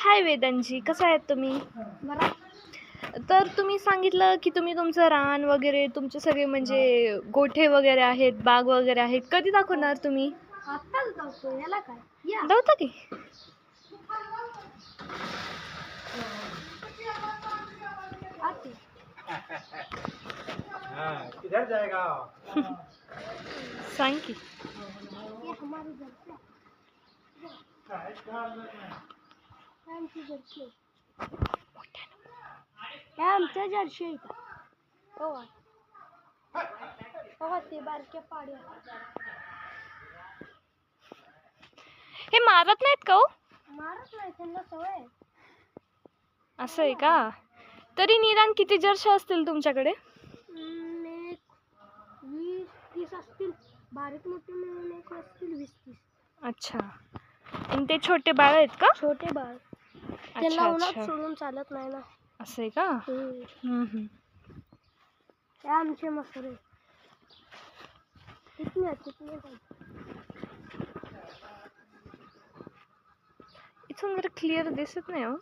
हाय वेदांजी कसं आहेत तुम्ही? तर तुम्ही सांगितलं की तुम्ही तुमचं रान वगैरे तुमचे सगळे म्हणजे गोठे वगैरे आहेत बाग वगैरे आहेत कधी दाखवणार तुम्ही? दावता की? हाँ, सांग की. आमची जर्सी आहे. आमच्या जर्सी आहे का हो? हो ते बारक्या पाड्या हे मारत नाहीत का हो? मारत नाही त्यांना सवय. असं आहे का? तरी निदान किती जर्शी असतील तुमच्याकडे? वीस तीस असतील. बारीक मोठे मिळून एक असतील वीस तीस. अच्छा. आणि ते छोटे बाळ आहेत का? छोटे बाळ. त्यांना उन्हात सोडून चालत नाही ना असं आहे का हम्म. हम्म, हम्म. हे आमचे मसरे कितने आहेत, कितने आहेत? इथून जरा क्लिअर दिसत नाही हो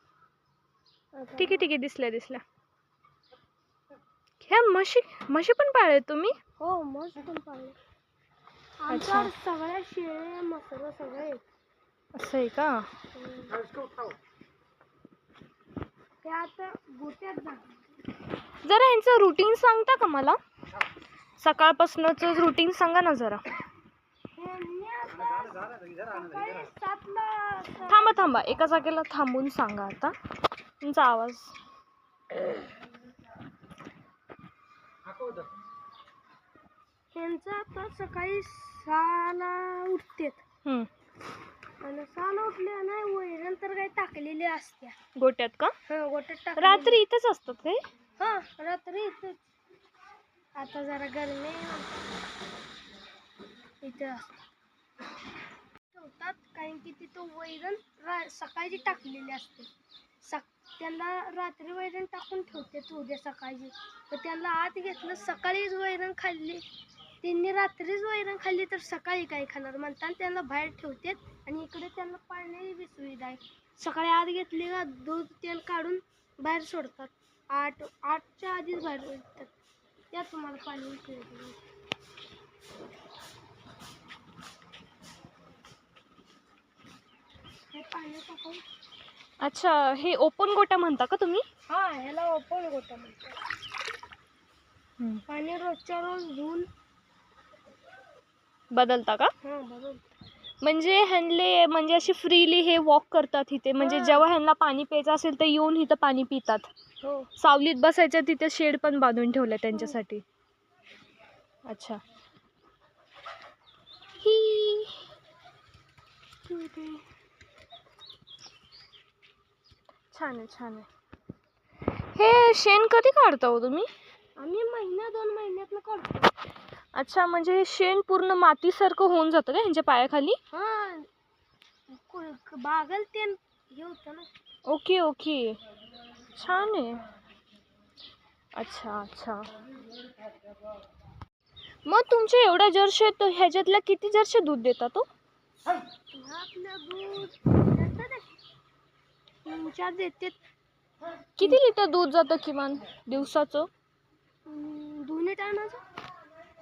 ठीक आहे ठीक आहे दिसल्या दिसल्या ह्या म्हशी म्हशी पण पाळले तुम्ही हो मस्त पण पाळले. आमच्या सगळ्या शेळे मसर सगळे आहेत. असं आहे का हम्म. ते आता गोट्यात जाणार जरा ह्यांचं रुटीन सांगता का मला? सकाळपासूनच रुटीन सांगा ना जरा. थांबा थांबा. एका जागेला थांबून सांगा आता. तुमचा आवाज. ह्यांचं आता सकाळी सहाला उठतात. नाही टाकलेली असत्या. गोट्यात का? हा गोट्यात टाक रात्री इथंच असतात ते हा रात्री इथेच. आता जरा गरमी आहे. ना. इथे असतात. ठेवतात कारण की तिथं वैरण रा सकाळची टाकलेली असते. सक त्यांना रात्री वैरण टाकून ठेवते उद्या सकाळची. तर त्यांना आत घेतलं सकाळीच वैरण खाल्ली. त्यांनी रात्रीच वैरण खाल्ली तर सकाळी काय खाणार? म्हणतात त्यांना बाहेर ठेवतात आणि इकडे त्यांना पाण्याची बी सुविधा आहे. सकाळी आत घेतली का दूध तेल काढून बाहेर सोडतात. आठ आठच्या आधीच बाहेर सोडतात त्या तुम्हाला पाणी हे पाणी टाकून. अच्छा हे ओपन गोटा म्हणता का तुम्ही? हा ह्याला ओपन गोटा म्हणतात. पाणी रोजच्या रोज धुवून बदलता का? हा बरोबर म्हणजे ह्यांले म्हणजे अशी फ्रीली हे वॉक करतात इथे. म्हणजे हा. जेव्हा ह्यांना पाणी प्यायचं असेल तर येऊन इथं पाणी पितात. हो. सावलीत बसायचं तिथे शेड पण बांधून ठेवलं त्यांच्यासाठी. अच्छा. ही. छान आहे छान आहे. हे शेण कधी काढता हो तुम्ही? आम्ही महिन्या दोन महिन्यातनं काढतो. अच्छा म्हणजे हे शेण पूर्ण मातीसारखं होऊन जातं का ह्यांच्या पायाखाली? हा. बागल ते हे होतं ना. Okay okay. छान आहे. अच्छा अच्छा. मग तुमचे एवढ्या जर्शी तर ह्याच्यातल्या किती जर्शी दूध देतात हो आपलं दूध देतात आहे. तीन चार देतात. किती लिटर दूध जातं किमान दिवसाचं? अं, दोन्ही टायमाचं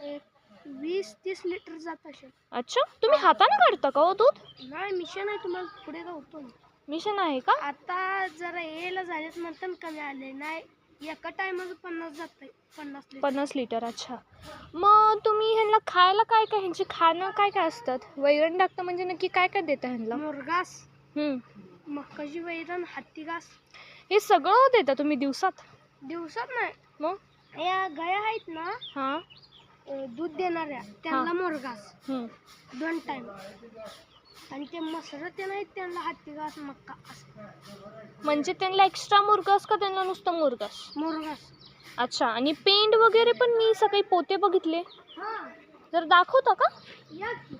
वीस तीस लिटर जात असेल. अच्छा? तुम्ही हाताने काढता का हो दूध? नाही मिशन आहे तुम्हाला पुढे गावतो ना. मिशन आहे का? आता जरा यायला झालेत म्हणतात कमी आले. नाही एका टायमाचं पन्नास जात पन्नास लिटर. पन्नास लिटर अच्छा. मग तुम्ही ह्यांना खायला काय काय ह्यांची खाणं काय काय असतात? वैरण टाकतं म्हणजे नक्की काय काय देतं ह्यांना? मुरगास हम्म. मकाची वैरण हत्ती घास. हे सगळं देता तुम्ही दिवसात? दिवसात नाही. मग? या गाया आहेत ना हां. दूध देणाऱ्या त्यांना मुरगास. दोन टाइम आणि ते मसर ते नाहीत त्यांना हत्ती घास मक्का म्हणजे त्यांना एक्स्ट्रा मुरगास का त्यांना नुसतं मुरगास? मुरगास. अच्छा आणि पेंड वगैरे पण मी सकाळी पोते बघितले. हा. जर दाखवता का? या की.